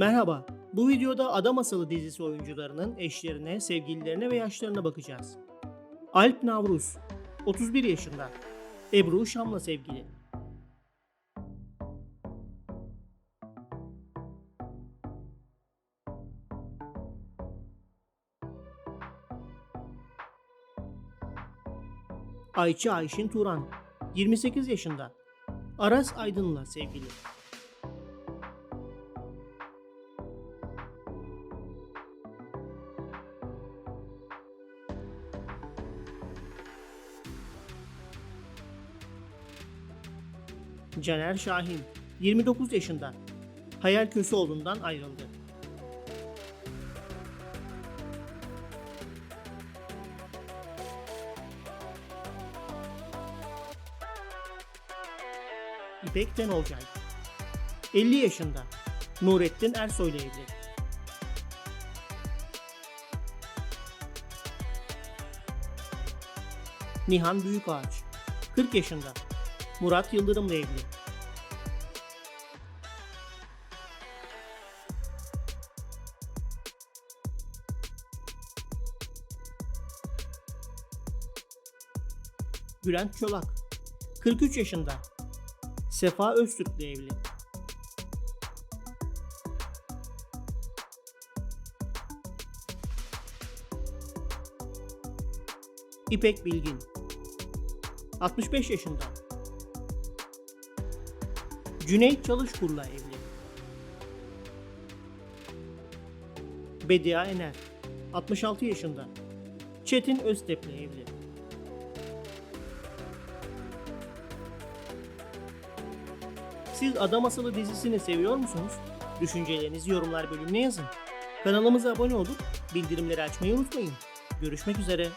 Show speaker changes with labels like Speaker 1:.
Speaker 1: Merhaba. Bu videoda Ada Masalı dizisi oyuncularının eşlerine, sevgililerine ve yaşlarına bakacağız. Alp Navruz, 31 yaşında. Ebru Şam'la sevgili. Ayça Ayşin Turan, 28 yaşında. Aras Aydın'la sevgili. Caner Şahin, 29 yaşında. Hayal Köseoğlu'ndan ayrıldı. İpek Tenolcay, 50 yaşında. Nurettin Ersoy'la evli. Nihan Büyükağaç, 40 yaşında. Murat Yıldırım'la evli. Bülent Çolak, 43 yaşında. Sefa Öztürk'le evli. İpek Bilgin, 65 yaşında. Cüneyt Çalışkur'la evli. Bedia Ener, 66 yaşında. Çetin Öztep'le evli. Siz Ada Masalı dizisini seviyor musunuz? Düşüncelerinizi yorumlar bölümüne yazın. Kanalımıza abone olup bildirimleri açmayı unutmayın. Görüşmek üzere.